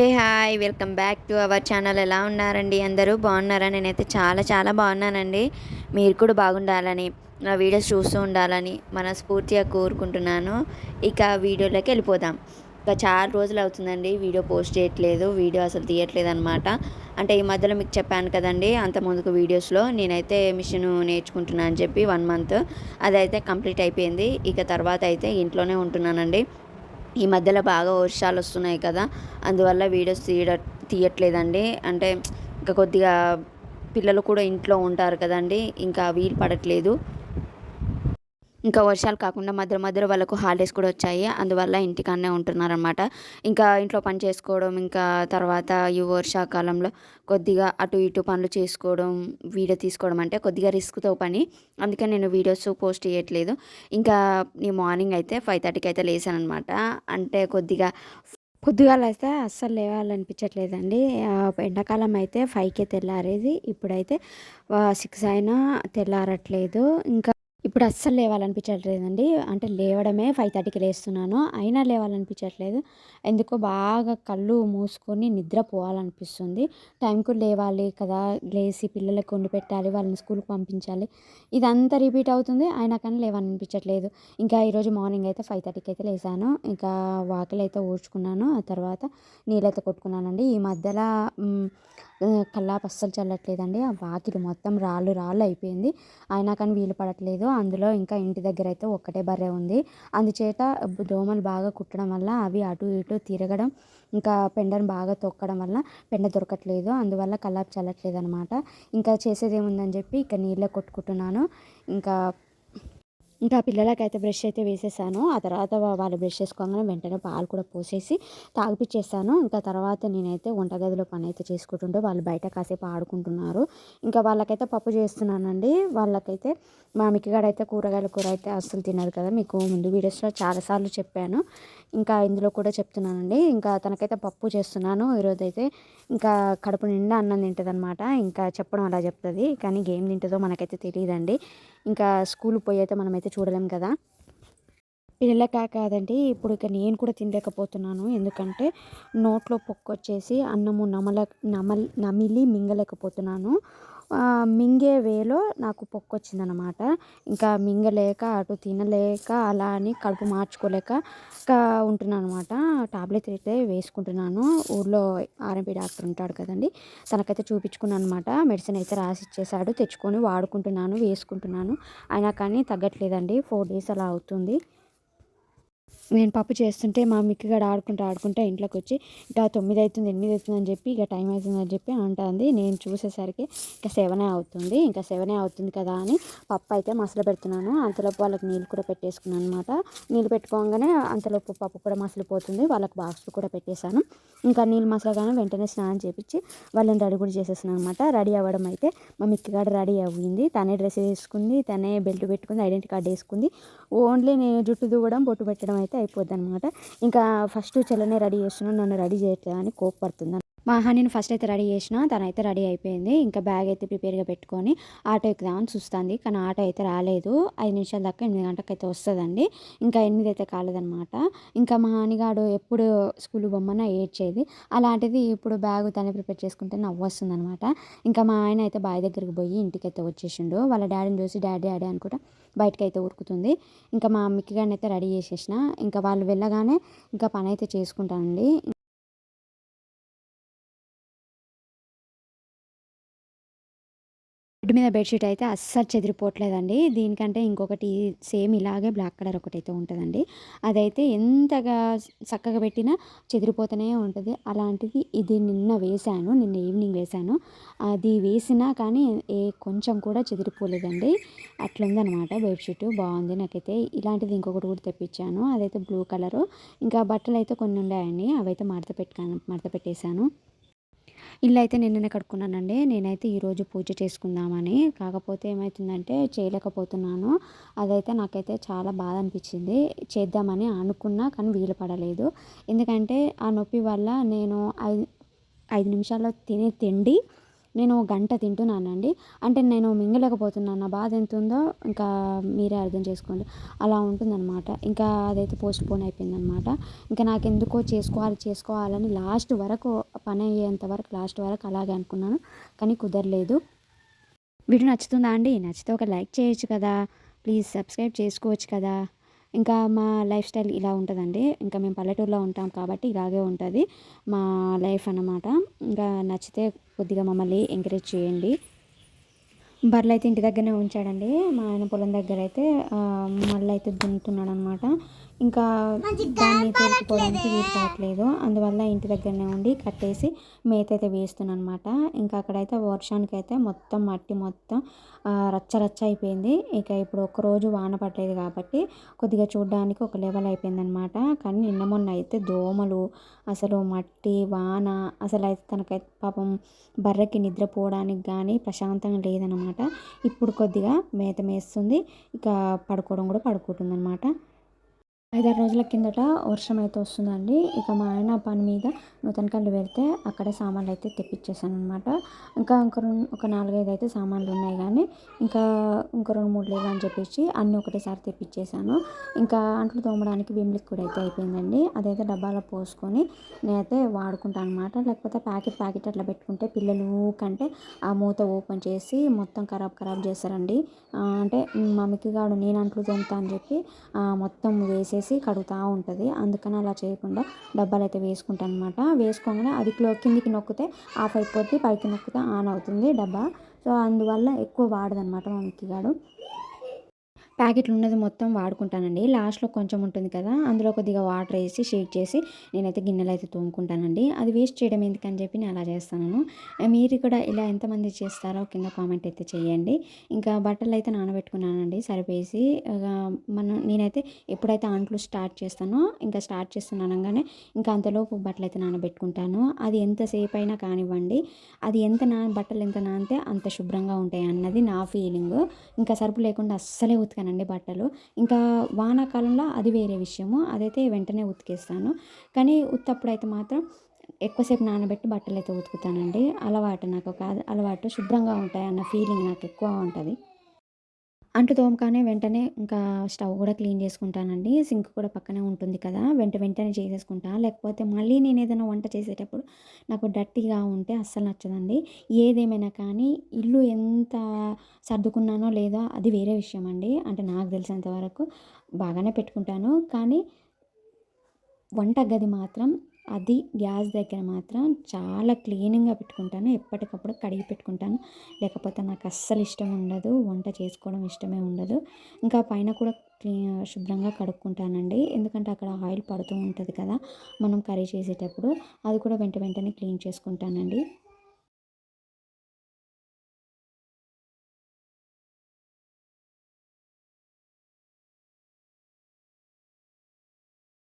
Hey hi welcome back to our channel. ఎలా ఉన్నారండి? అందరూ బాగున్నారా? నేనైతే చాలా చాలా బాగున్నానండి. మీరు కూడా బాగుండాలని నా వీడియోస్ చూస్తూ ఉండాలని మనస్ఫూర్తిగా కోరుకుంటున్నాను. ఇక వీడియోలోకి వెళ్ళిపోదాం. ఇక చాలా రోజులు అవుతుందండి. వీడియో పోస్ట్ చేయట్లేదు వీడియో అసలు తీయట్లేదు అనమాట అంటే ఈ మధ్యలో మీకు చెప్పాను కదండి అంత ముందుకు వీడియోస్లో నేనైతే మిషన్ నేర్చుకుంటున్నాను అని చెప్పి వన్ మంత్. అదైతే కంప్లీట్ అయిపోయింది. ఇక తర్వాత అయితే ఇంట్లోనే ఉంటున్నానండి. ఈ మధ్యలో బాగా వర్షాలు వస్తున్నాయి కదా అందువల్ల వీడియోస్ తీయడ తీయట్లేదండి. అంటే ఇంకా కొద్దిగా పిల్లలు కూడా ఇంట్లో ఉంటారు కదండి ఇంకా వీలు పడట్లేదు. ఇంకా వర్షాలు కాకుండా మధ్య మధ్యలో వాళ్ళకు హాలిడేస్ కూడా వచ్చాయి. అందువల్ల ఇంటికాడనే ఉంటున్నారనమాట ఇంకా ఇంట్లో పని చేసుకోవడం ఇంకా తర్వాత ఈ వర్షాకాలంలో కొద్దిగా అటు ఇటు పనులు చేసుకోవడం వీడియో తీసుకోవడం అంటే కొద్దిగా రిస్క్తో పని. అందుకే నేను వీడియోస్ పోస్ట్ చేయట్లేదు. ఇంకా నీ మార్నింగ్ అయితే ఫైవ్ థర్టీకి అయితే లేసాను అనమాట అంటే కొద్దిగా పొద్దుగాల అయితే అస్సలు లేవాలనిపించట్లేదండి. ఎండాకాలం అయితే ఫైవ్కే తెల్లారేది. ఇప్పుడైతే సిక్స్ అయినా తెల్లారట్లేదు. ఇంకా ఇప్పుడు అస్సలు లేవాలనిపించట్లేదండి. అంటే లేవడమే ఫైవ్ థర్టీకి లేస్తున్నాను. అయినా లేవాలనిపించట్లేదు. ఎందుకో బాగా కళ్ళు మూసుకొని నిద్రపోవాలనిపిస్తుంది. టైంకు లేవాలి కదా. లేచి పిల్లలకు వండి పెట్టాలి వాళ్ళని స్కూల్కి పంపించాలి. ఇదంతా రిపీట్ అవుతుంది. అయినా కానీ లేవాలనిపించట్లేదు. ఇంకా ఈరోజు మార్నింగ్ అయితే ఫైవ్ థర్టీకి అయితే లేసాను. ఇంకా వాకిలు అయితే ఊడ్చుకున్నాను. ఆ తర్వాత నీళ్ళైతే కొట్టుకున్నానండి. ఈ మధ్యలో కల్లాపు అస్సలు చల్లట్లేదండి. ఆ వాకిలి మొత్తం రాళ్ళు రాళ్ళు అయిపోయింది. అయినా కానీ వీలు పడట్లేదు. అందులో ఇంకా ఇంటి దగ్గర అయితే ఒక్కటే బర్రె ఉంది. అందుచేత దోమలు బాగా కుట్టడం వల్ల అవి అటు ఇటు తిరగడం ఇంకా పెండను బాగా తొక్కడం వల్ల పెండ దొరకట్లేదు. అందువల్ల కల్లాపు చల్లట్లేదు అనమాట ఇంకా చేసేది ఏముందని చెప్పి ఇక నీళ్ళే కొట్టుకుంటున్నాను. ఇంకా ఇంకా పిల్లలకైతే బ్రష్ అయితే వేసేసాను. ఆ తర్వాత వాళ్ళు బ్రష్ చేసుకోగానే వెంటనే పాలు కూడా పోసేసి తాగిపిచ్చేసాను. ఇంకా తర్వాత నేనైతే వంటగదిలో పని అయితే చేసుకుంటుంటే వాళ్ళు బయట కాసేపు ఆడుకుంటున్నారు. ఇంకా వాళ్ళకైతే పప్పు చేస్తున్నానండి. వాళ్ళకైతే మా మిక్కిగాడైతే కూరగాయల కూర అయితే అస్సలు తినదు కదా. మీకు ముందు వీడియోస్లో చాలాసార్లు చెప్పాను. ఇంకా ఇందులో కూడా చెప్తున్నానండి. ఇంకా తనకైతే పప్పు చేస్తున్నాను. ఈరోజు అయితే ఇంకా కడుపు నిండా అన్నం తింటుంది అనమాట ఇంకా చెప్పడం అలా చెప్తుంది. కానీ గేమ్ తింటుందో మనకైతే తెలియదండి ఇంకా స్కూల్ పోయి అయితే మనమైతే చూడలేం కదా. పిల్లలకా కాదండి. ఇప్పుడు ఇక నేను కూడా తినలేకపోతున్నాను. ఎందుకంటే నోట్లో పొక్కొచ్చేసి అన్నము నమల నమల్ నమిలి మింగలేకపోతున్నాను. మింగే వేలో నాకు పొక్కొచ్చిందనమాట ఇంకా మింగలేక అటు తినలేక అలా అని కడుపు మార్చుకోలేక ఉంటున్నాను అనమాట టాబ్లెట్ అయితే వేసుకుంటున్నాను. ఊళ్ళో ఆర్ఎంపీ డాక్టర్ ఉంటాడు కదండి తనకైతే చూపించుకున్నాను అనమాట మెడిసిన్ అయితే రాసి ఇచ్చేసాడు తెచ్చుకొని వాడుకుంటున్నాను వేసుకుంటున్నాను. అయినా కానీ తగ్గట్లేదండి. ఫోర్ డేస్ అలా అవుతుంది. నేను పప్పు చేస్తుంటే మా మిక్కగాడు ఆడుకుంటూ ఆడుకుంటే ఇంట్లోకి వచ్చి ఇంకా తొమ్మిది అవుతుంది ఎనిమిది అవుతుంది అని చెప్పి ఇక టైం అవుతుందని చెప్పి అంటుంది. నేను చూసేసరికి ఇంకా సెవెనే అవుతుంది ఇంకా సెవెనే అవుతుంది కదా అని పప్పు అయితే మసలు పెడుతున్నాను. అంతలోపు వాళ్ళకి నీళ్ళు కూడా పెట్టేసుకున్నాను అనమాట నీళ్ళు పెట్టుకోగానే అంతలోపు పప్పు కూడా మసలిపోతుంది. వాళ్ళకి బాక్స్ కూడా పెట్టేశాను. ఇంకా నీళ్ళు మసలగానే వెంటనే స్నానం చేపించి వాళ్ళని రెడీ కూడా చేసేసాను అనమాట రెడీ అవ్వడం అయితే మా మిక్కిగాడు రెడీ అయ్యింది. తనే డ్రెస్ వేసుకుంది తనే బెల్ట్ పెట్టుకుంది ఐడెంటిటీ కార్డు వేసుకుంది. ఓన్లీ నేను జుట్టు దువ్వడం బొట్టు పెట్టడం అయితే అయిపోద్ది అనమాట ఇంకా ఫస్ట్ చెల్లనే రెడీ చేస్తున్నాను నన్ను రెడీ చేయట్లేదు అని కోప్పడుతుంది మా హనీని ఫస్ట్ అయితే రెడీ చేసిన తనైతే రెడీ అయిపోయింది. ఇంకా బ్యాగ్ అయితే ప్రిపేర్గా పెట్టుకొని ఆటో ఎక్కుదామని చూస్తుంది. కానీ ఆటో అయితే రాలేదు. ఐదు నిమిషాల దాకా ఎనిమిది గంటలకు అయితే వస్తుందండి. ఇంకా ఎనిమిది అయితే కాలేదనమాట ఇంకా మా హానిగాడు ఎప్పుడు స్కూల్ బొమ్మన ఏడ్చేది. అలాంటిది ఇప్పుడు బ్యాగ్ తనే ప్రిపేర్ చేసుకుంటే నవ్వు వస్తుంది అనమాట ఇంకా మా ఆయన అయితే బాయ్ దగ్గరికి పోయి ఇంటికి అయితే వచ్చేసిండు. వాళ్ళ డాడీని చూసి డాడీ డాడీ అనుకుంటా బయటకు అయితే ఉరుకుతుంది. ఇంకా మా అమ్మకి గారిని అయితే రెడీ చేసేసిన. ఇంకా వాళ్ళు వెళ్ళగానే ఇంకా పని అయితే చేసుకుంటానండి. బెడ్ మీద బెడ్షీట్ అయితే అస్సలు చెదిరిపోవట్లేదండి. దీనికంటే ఇంకొకటి సేమ్ ఇలాగే బ్లాక్ కలర్ ఒకటి అయితే ఉంటుందండి. అదైతే ఎంతగా చక్కగా పెట్టినా చెదిరిపోతూనే ఉంటుంది. అలాంటిది ఇది నిన్న వేశాను నిన్న ఈవినింగ్ వేశాను. అది వేసినా కానీ ఏ కొంచెం కూడా చెదిరిపోలేదండి. అట్లుందనమాట బెడ్షీట్ బాగుంది నాకైతే. ఇలాంటిది ఇంకొకటి కూడా తెప్పించాను అదైతే బ్లూ కలరు. ఇంకా బట్టలు అయితే కొన్ని ఉన్నాయండి అవైతే మడత పెట్టుకాను మడత పెట్టేశాను. ఇల్లు అయితే నిన్ననే కడుక్కున్నానండి. నేనైతే ఈరోజు పూజ చేసుకుందామని. కాకపోతే ఏమవుతుందంటే చేయలేకపోతున్నాను. అదైతే నాకైతే చాలా బాధ అనిపించింది. చేద్దామని అనుకున్నా కానీ వీలు పడలేదు. ఎందుకంటే ఆ నొప్పి వల్ల నేను ఐదు ఐదు నిమిషాల్లో తినే తిండి నేను గంట తింటున్నానండి. అంటే నేను మింగలేకపోతున్నాను. నా బాధ ఎంత ఉందో ఇంకా మీరే అర్థం చేసుకోండి. అలా ఉంటుందన్నమాట. ఇంకా అదైతే పోస్ట్ పోన్ అయిపోయిందనమాట ఇంకా నాకు ఎందుకో చేసుకోవాలి చేసుకోవాలని లాస్ట్ వరకు పని అయ్యేంత వరకు లాస్ట్ వరకు అలాగే అనుకున్నాను. కానీ కుదరలేదు. వీడియో నచ్చుతుందా అండి? నచ్చితే ఒక లైక్ చేయొచ్చు కదా. ప్లీజ్ సబ్స్క్రైబ్ చేసుకోవచ్చు కదా. ఇంకా మా లైఫ్ స్టైల్ ఇలా ఉంటుందండి. ఇంకా మేము పల్లెటూరులో ఉంటాం కాబట్టి ఇలాగే ఉంటుంది. మా లైఫ్ అన్నమాట. ఇంకా నచ్చితే కొద్దిగా మమ్మల్ని ఎంకరేజ్ చేయండి. బర్రెలు అయితే ఇంటి దగ్గరనే ఉంచాడండి. మా ఆయన పొలం దగ్గర అయితే మళ్ళీ అయితే దున్నుతున్నాడు అనమాట ఇంకా దాన్ని తోలుకుపోవడానికి వీలు కావట్లేదు అందువల్ల ఇంటి దగ్గరనే ఉండి కట్టేసి మేత అయితే వేస్తున్నాను అనమాట ఇంకా అక్కడైతే వర్షానికి అయితే మొత్తం మట్టి మొత్తం రచ్చ రచ్చ అయిపోయింది. ఇక ఇప్పుడు ఒక్కరోజు వాన పట్టలేదు కాబట్టి కొద్దిగా చూడడానికి ఒక లెవెల్ అయిపోయింది అనమాట కానీ నిన్న మొన్న అయితే దోమలు అసలు మట్టి వాన అసలు అయితే తనకైతే పాపం బర్రెకి నిద్రపోవడానికి కానీ ప్రశాంతంగా లేదనమాట. ఇప్పుడు కొద్దిగా మేత మేస్తుంది. ఇక పడుకోవడం కూడా పడుకుంటుంది అనమాట ఐదారు రోజుల కిందట వర్షం అయితే వస్తుందండి. ఇక మా ఆయన పని మీద నూతనకల్లు వెళ్తే అక్కడే సామాన్లు అయితే తెప్పించేసాను అనమాట ఇంకా ఇంక ఒక నాలుగైదు అయితే సామాన్లు ఉన్నాయి కానీ ఇంకా ఇంకో రెండు మూడు లేవు అని చెప్పేసి అన్నీ ఒకటేసారి తెప్పించేసాను ఇంకా అంట్లు తోమడానికి విమ్ లిక్విడ్ అయితే అయిపోయిందండి. అదైతే డబ్బాలో పోసుకొని నేనైతే వాడుకుంటాను అనమాట లేకపోతే ప్యాకెట్ ప్యాకెట్ అట్లా పెట్టుకుంటే పిల్లలు కంటే ఆ మూత ఓపెన్ చేసి మొత్తం ఖరాబ్ ఖరాబ్ చేస్తారండి. అంటే మమ్మీకి కాడు నేను అంట్లు తోముతా అని చెప్పి మొత్తం వేసి వేసి కడుగుతూ ఉంటుంది. అందుకని అలా చేయకుండా డబ్బాలు అయితే వేసుకుంటాను అనమాట వేసుకోగానే అది కిందికి నొక్కితే ఆఫ్ అయిపోద్ది పైకి నొక్కితే ఆన్ అవుతుంది డబ్బా. సో అందువల్ల ఎక్కువ వాడదనమాట మా మిక్కిగాడు. ప్యాకెట్లు ఉన్నది మొత్తం వాడుకుంటానండి. లాస్ట్లో కొంచెం ఉంటుంది కదా అందులో కొద్దిగా వాటర్ వేసి షేక్ చేసి నేనైతే గిన్నెలు అయితే తోముకుంటానండి. అది వేస్ట్ చేయడం ఎందుకని చెప్పి నేను అలా చేస్తాను. మీరు కూడా ఇలా ఎంతమంది చేస్తారో కింద కామెంట్ అయితే చేయండి. ఇంకా బట్టలు అయితే నానబెట్టుకున్నానండి సరిపేసి మనం నేనైతే ఎప్పుడైతే అంట్లు స్టార్ట్ చేస్తానో ఇంకా స్టార్ట్ చేస్తున్నాను అనగానే ఇంకా అంతలోపు బట్టలు అయితే నానబెట్టుకుంటాను. అది ఎంతసేపు అయినా కానివ్వండి అది ఎంత నా బట్టలు ఎంత నానితే అంత శుభ్రంగా ఉంటాయి అన్నది నా ఫీలింగ్. ఇంకా సరుపు లేకుండా అస్సలే ఉతకను ఉతుకుతానండి బట్టలు. ఇంకా వానాకాలంలో అది వేరే విషయము. అదైతే వెంటనే ఉతికేస్తాను. కానీ ఉత్తప్పుడైతే అయితే మాత్రం ఎక్కువసేపు నానబెట్టి బట్టలు అయితే ఉతుకుతానండి. అలవాటు నాకు ఒక అలవాటు శుభ్రంగా ఉంటాయి అన్న ఫీలింగ్ నాకు ఎక్కువ ఉంటుంది. అంటు తోమకానే వెంటనే ఇంకా స్టవ్ కూడా క్లీన్ చేసుకుంటానండి. సింక్ కూడా పక్కనే ఉంటుంది కదా వెంట వెంటనే చేసేసుకుంటా. లేకపోతే మళ్ళీ నేను ఏదైనా వంట చేసేటప్పుడు నాకు డర్టీగా ఉంటే అస్సలు నచ్చదండి. ఏదేమైనా కానీ ఇల్లు ఎంత సర్దుకున్నానో లేదో అది వేరే విషయం అండి అంటే నాకు తెలిసినంత వరకు బాగానే పెట్టుకుంటాను. కానీ వంట గది మాత్రం అది గ్యాస్ దగ్గర మాత్రం చాలా క్లీనింగ్గా పెట్టుకుంటాను. ఎప్పటికప్పుడు కడిగి పెట్టుకుంటాను. లేకపోతే నాకు అస్సలు ఇష్టం ఉండదు. వంట చేసుకోవడం ఇష్టమే ఉండదు. ఇంకా పైన కూడా క్లీన్ శుభ్రంగా కడుక్కుంటానండి. ఎందుకంటే అక్కడ ఆయిల్ పడుతూ ఉంటుంది కదా మనం కర్రీ చేసేటప్పుడు. అది కూడా వెంట వెంటనే క్లీన్ చేసుకుంటానండి.